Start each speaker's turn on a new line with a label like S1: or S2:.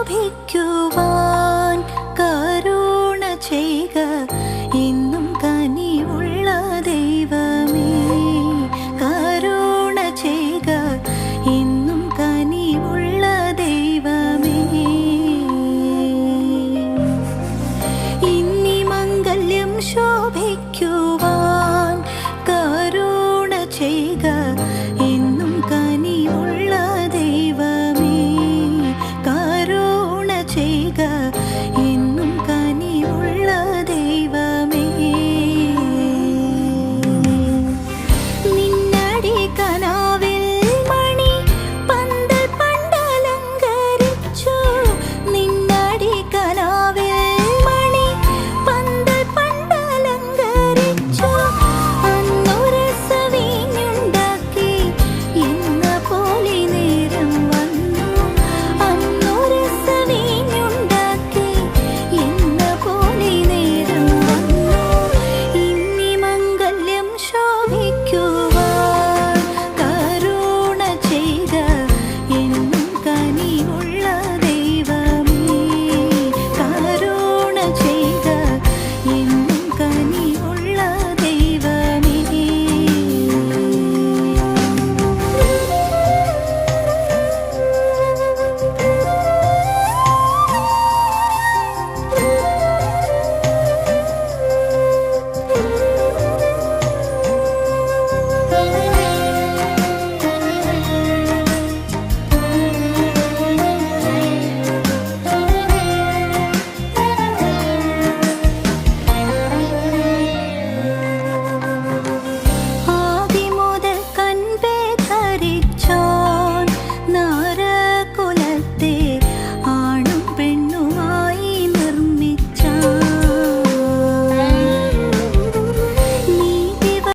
S1: ശോഭിക്കുവാൻ കരുണ ചെയ്യുക 一个